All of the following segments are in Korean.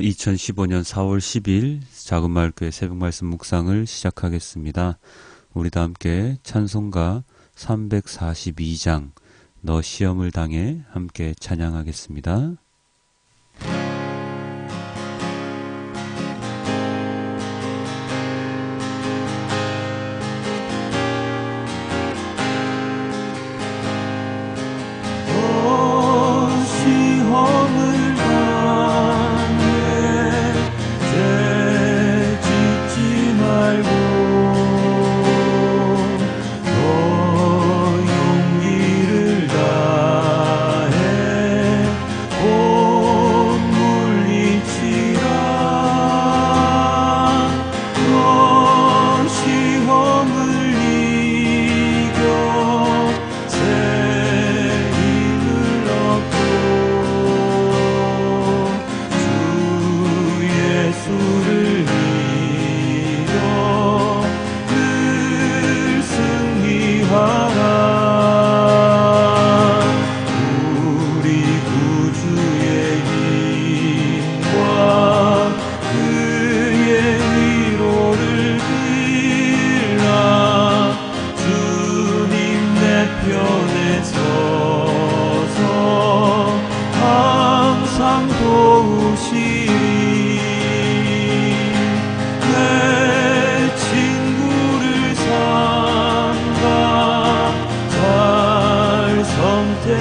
2015년 4월 10일 작은 마을교회 새벽 말씀 묵상을 시작하겠습니다. 우리 다 함께 찬송가 342장 너 시험을 당해 함께 찬양하겠습니다.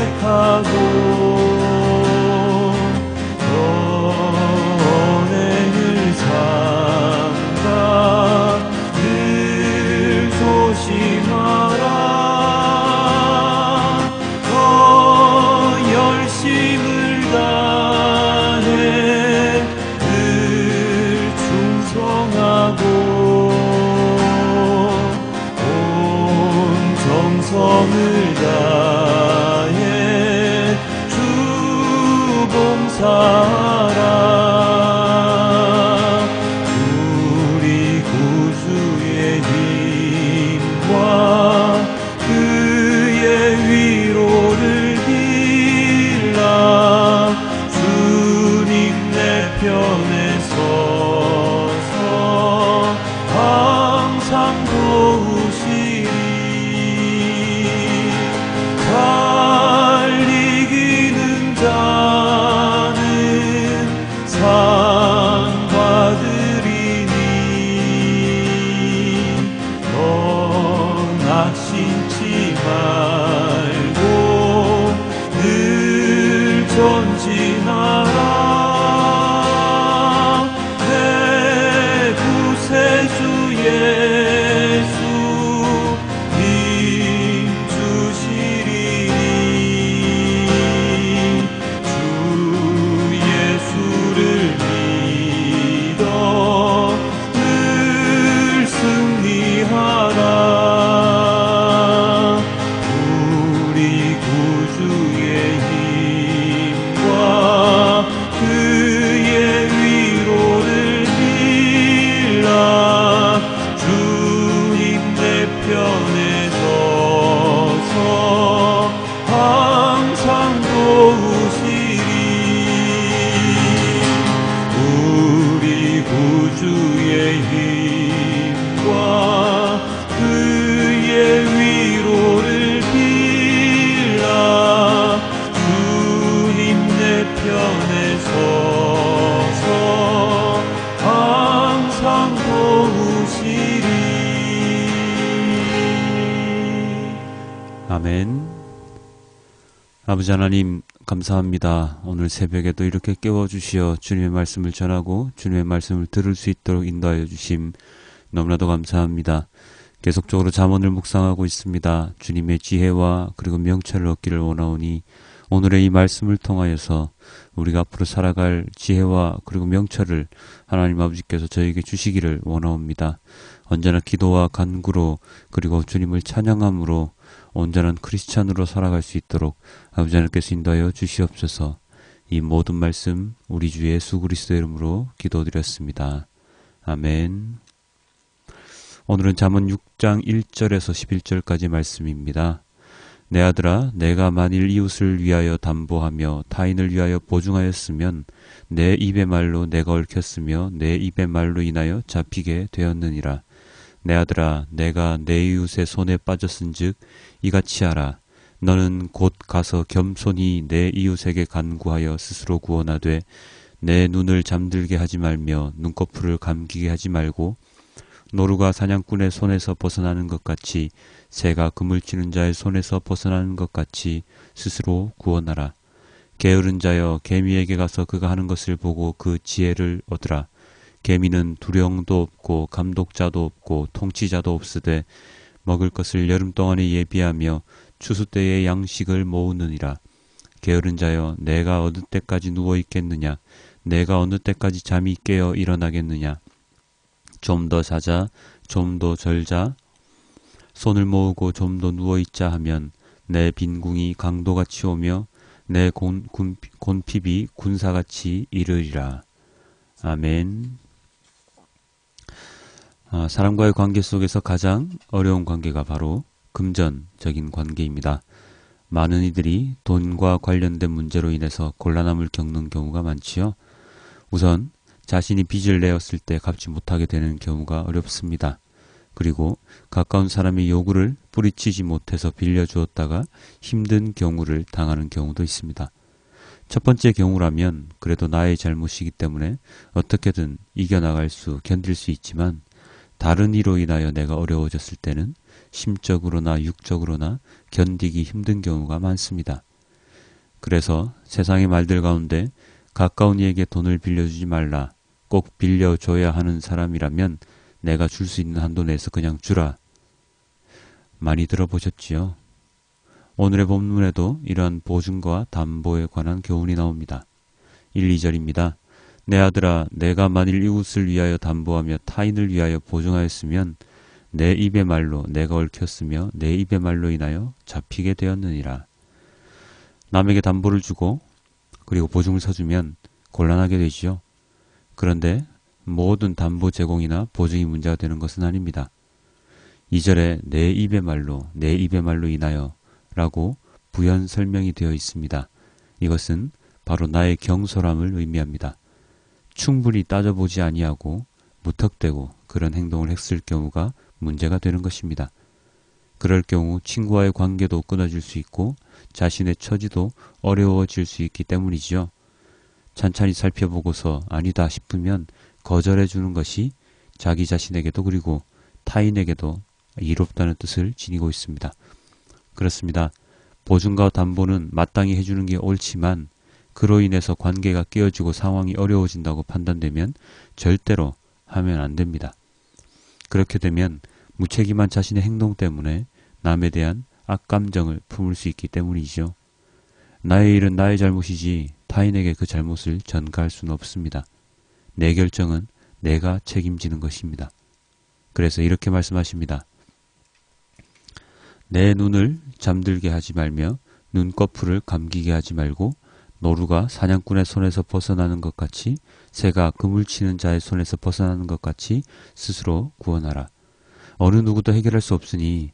pecado. só. 아버지 하나님 감사합니다. 오늘 새벽에도 이렇게 깨워주시어 주님의 말씀을 전하고 주님의 말씀을 들을 수 있도록 인도하여 주심 너무나도 감사합니다. 계속적으로 잠언을 묵상하고 있습니다. 주님의 지혜와 그리고 명철을 얻기를 원하오니 오늘의 이 말씀을 통하여서 우리가 앞으로 살아갈 지혜와 그리고 명철을 하나님 아버지께서 저에게 주시기를 원하옵니다. 언제나 기도와 간구로 그리고 주님을 찬양함으로 온전한 크리스찬으로 살아갈 수 있도록 아버지 하나님께서 인도하여 주시옵소서 이 모든 말씀 우리 주 예수 그리스도 이름으로 기도드렸습니다. 아멘 오늘은 잠언 6장 1절에서 11절까지 말씀입니다. 내 아들아 내가 만일 이웃을 위하여 담보하며 타인을 위하여 보증하였으면 내 입의 말로 내가 얽혔으며 내 입의 말로 인하여 잡히게 되었느니라. 내 아들아 내가 내 이웃의 손에 빠졌은즉 이같이 하라. 너는 곧 가서 겸손히 내 이웃에게 간구하여 스스로 구원하되 내 눈을 잠들게 하지 말며 눈꺼풀을 감기게 하지 말고 노루가 사냥꾼의 손에서 벗어나는 것 같이 새가 그물 치는 자의 손에서 벗어나는 것 같이 스스로 구원하라. 게으른 자여 개미에게 가서 그가 하는 것을 보고 그 지혜를 얻으라. 개미는 두령도 없고 감독자도 없고 통치자도 없으되 먹을 것을 여름 동안에 예비하며 추수 때에 양식을 모으느니라. 게으른 자여 내가 어느 때까지 누워 있겠느냐 내가 어느 때까지 잠이 깨어 일어나겠느냐 좀 더 자자 좀 더 절자 손을 모으고 좀 더 누워 있자 하면 내 빈궁이 강도같이 오며 내 곤, 군, 곤핍이 군사같이 이르리라. 아멘. 아, 사람과의 관계 속에서 가장 어려운 관계가 바로 금전적인 관계입니다. 많은 이들이 돈과 관련된 문제로 인해서 곤란함을 겪는 경우가 많지요. 우선 자신이 빚을 내었을 때 갚지 못하게 되는 경우가 어렵습니다. 그리고 가까운 사람의 요구를 뿌리치지 못해서 빌려주었다가 힘든 경우를 당하는 경우도 있습니다. 첫 번째 경우라면 그래도 나의 잘못이기 때문에 어떻게든 이겨나갈 수, 견딜 수 있지만 다른 이로 인하여 내가 어려워졌을 때는 심적으로나 육적으로나 견디기 힘든 경우가 많습니다. 그래서 세상의 말들 가운데 가까운 이에게 돈을 빌려주지 말라. 꼭 빌려줘야 하는 사람이라면 내가 줄 수 있는 한도 내에서 그냥 주라. 많이 들어보셨지요? 오늘의 본문에도 이러한 보증과 담보에 관한 교훈이 나옵니다. 1, 2절입니다. 내 아들아 내가 만일 이웃을 위하여 담보하며 타인을 위하여 보증하였으면 내 입의 말로 내가 얽혔으며 내 입의 말로 인하여 잡히게 되었느니라. 남에게 담보를 주고 그리고 보증을 서주면 곤란하게 되지요. 그런데 모든 담보 제공이나 보증이 문제가 되는 것은 아닙니다. 2절에 내 입의 말로 내 입의 말로 인하여 라고 부연 설명이 되어 있습니다. 이것은 바로 나의 경솔함을 의미합니다. 충분히 따져보지 아니하고 무턱대고 그런 행동을 했을 경우가 문제가 되는 것입니다. 그럴 경우 친구와의 관계도 끊어질 수 있고 자신의 처지도 어려워질 수 있기 때문이지요. 찬찬히 살펴보고서 아니다 싶으면 거절해 주는 것이 자기 자신에게도 그리고 타인에게도 이롭다는 뜻을 지니고 있습니다. 그렇습니다. 보증과 담보는 마땅히 해주는 게 옳지만 그로 인해서 관계가 깨어지고 상황이 어려워진다고 판단되면 절대로 하면 안 됩니다. 그렇게 되면 무책임한 자신의 행동 때문에 남에 대한 악감정을 품을 수 있기 때문이죠. 나의 일은 나의 잘못이지 타인에게 그 잘못을 전가할 수는 없습니다. 내 결정은 내가 책임지는 것입니다. 그래서 이렇게 말씀하십니다. 내 눈을 잠들게 하지 말며 눈꺼풀을 감기게 하지 말고 노루가 사냥꾼의 손에서 벗어나는 것 같이 새가 그물 치는 자의 손에서 벗어나는 것 같이 스스로 구원하라. 어느 누구도 해결할 수 없으니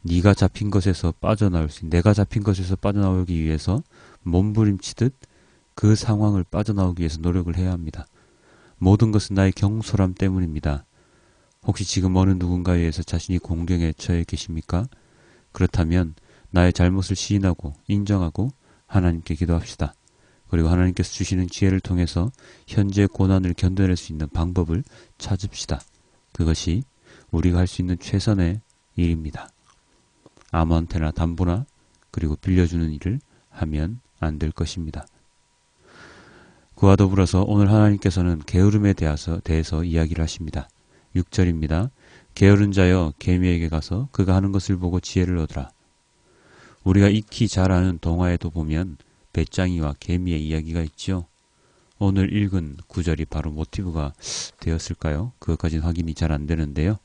네가 잡힌 것에서 빠져나올 수, 내가 잡힌 것에서 빠져나오기 위해서 몸부림치듯 그 상황을 빠져나오기 위해서 노력을 해야 합니다. 모든 것은 나의 경솔함 때문입니다. 혹시 지금 어느 누군가에 의해서 자신이 공경에 처해 계십니까? 그렇다면 나의 잘못을 시인하고 인정하고 하나님께 기도합시다. 그리고 하나님께서 주시는 지혜를 통해서 현재 고난을 견뎌낼 수 있는 방법을 찾읍시다. 그것이 우리가 할 수 있는 최선의 일입니다. 아무한테나 담보나 그리고 빌려주는 일을 하면 안 될 것입니다. 그와 더불어서 오늘 하나님께서는 게으름에 대해서, 대해서 이야기를 하십니다. 6절입니다. 게으른 자여 개미에게 가서 그가 하는 것을 보고 지혜를 얻으라. 우리가 익히 잘 아는 동화에도 보면 배짱이와 개미의 이야기가 있지요. 오늘 읽은 구절이 바로 모티브가 되었을까요? 그것까지는 확인이 잘 안 되는데요.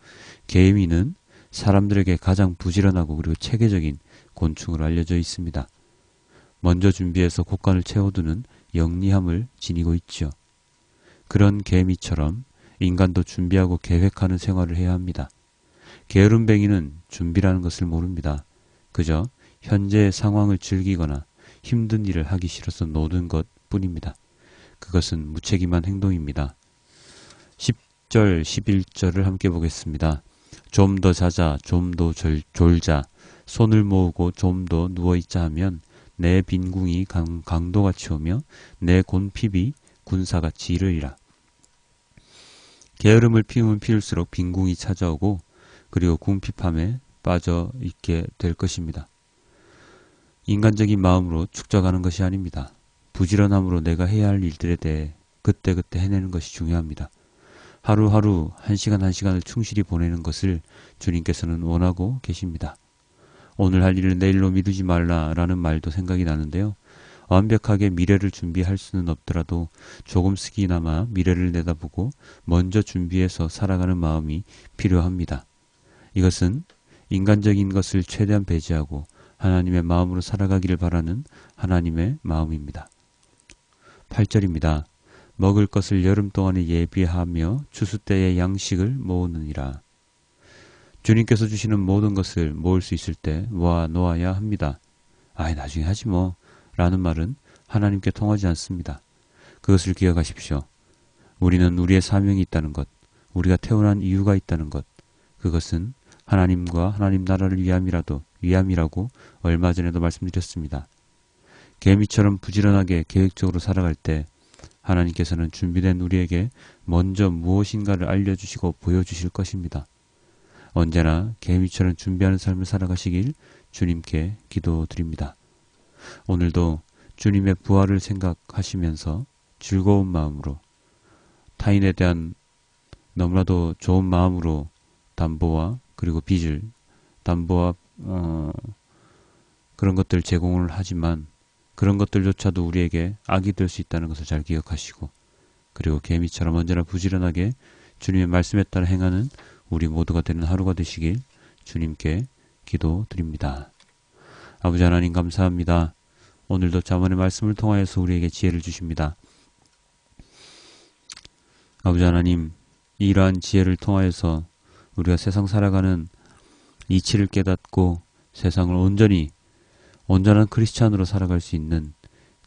개미는 사람들에게 가장 부지런하고 그리고 체계적인 곤충으로 알려져 있습니다. 먼저 준비해서 곡간을 채워두는 영리함을 지니고 있죠. 그런 개미처럼 인간도 준비하고 계획하는 생활을 해야 합니다. 게으름뱅이는 준비라는 것을 모릅니다. 그저 현재의 상황을 즐기거나 힘든 일을 하기 싫어서 노는 것 뿐입니다. 그것은 무책임한 행동입니다. 10절, 11절을 함께 보겠습니다. 좀 더 자자, 좀 더 졸자, 손을 모으고 좀 더 누워있자 하면 내 빈궁이 강, 강도같이 오며 내 곤핍이 군사같이 이르리라. 게으름을 피우면 피울수록 빈궁이 찾아오고 그리고 궁핍함에 빠져 있게 될 것입니다. 인간적인 마음으로 축적하는 것이 아닙니다. 부지런함으로 내가 해야 할 일들에 대해 그때그때 해내는 것이 중요합니다. 하루하루 한 시간 한 시간을 충실히 보내는 것을 주님께서는 원하고 계십니다. 오늘 할 일을 내일로 미루지 말라라는 말도 생각이 나는데요. 완벽하게 미래를 준비할 수는 없더라도 조금씩이나마 미래를 내다보고 먼저 준비해서 살아가는 마음이 필요합니다. 이것은 인간적인 것을 최대한 배제하고 하나님의 마음으로 살아가기를 바라는 하나님의 마음입니다. 8절입니다. 먹을 것을 여름 동안에 예비하며 추수 때의 양식을 모으느니라. 주님께서 주시는 모든 것을 모을 수 있을 때 모아 놓아야 합니다. 아이 나중에 하지 뭐 라는 말은 하나님께 통하지 않습니다. 그것을 기억하십시오. 우리는 우리의 사명이 있다는 것, 우리가 태어난 이유가 있다는 것, 그것은 하나님과 하나님 나라를 위함이라도 위함이라고 얼마 전에도 말씀드렸습니다. 개미처럼 부지런하게 계획적으로 살아갈 때 하나님께서는 준비된 우리에게 먼저 무엇인가를 알려주시고 보여주실 것입니다. 언제나 개미처럼 준비하는 삶을 살아가시길 주님께 기도드립니다. 오늘도 주님의 부활을 생각하시면서 즐거운 마음으로 타인에 대한 너무나도 좋은 마음으로 담보와 그리고 빚을 담보와 어, 그런 것들 제공을 하지만 그런 것들조차도 우리에게 악이 될 수 있다는 것을 잘 기억하시고 그리고 개미처럼 언제나 부지런하게 주님의 말씀에 따라 행하는 우리 모두가 되는 하루가 되시길 주님께 기도드립니다. 아버지 하나님 감사합니다. 오늘도 자문의 말씀을 통하여서 우리에게 지혜를 주십니다. 아버지 하나님, 이러한 지혜를 통하여서 우리가 세상 살아가는 이치를 깨닫고 세상을 온전히 온전한 크리스찬으로 살아갈 수 있는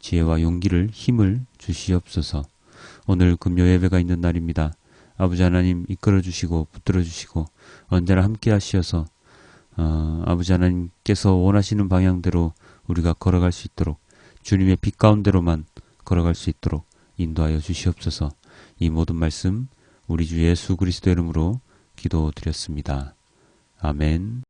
지혜와 용기를 힘을 주시옵소서. 오늘 금요 예배가 있는 날입니다. 아버지 하나님 이끌어 주시고 붙들어 주시고 언제나 함께 하시어서 어, 아버지 하나님께서 원하시는 방향대로 우리가 걸어갈 수 있도록 주님의 빛 가운데로만 걸어갈 수 있도록 인도하여 주시옵소서. 이 모든 말씀 우리 주 예수 그리스도 이름으로 기도드렸습니다. 아멘.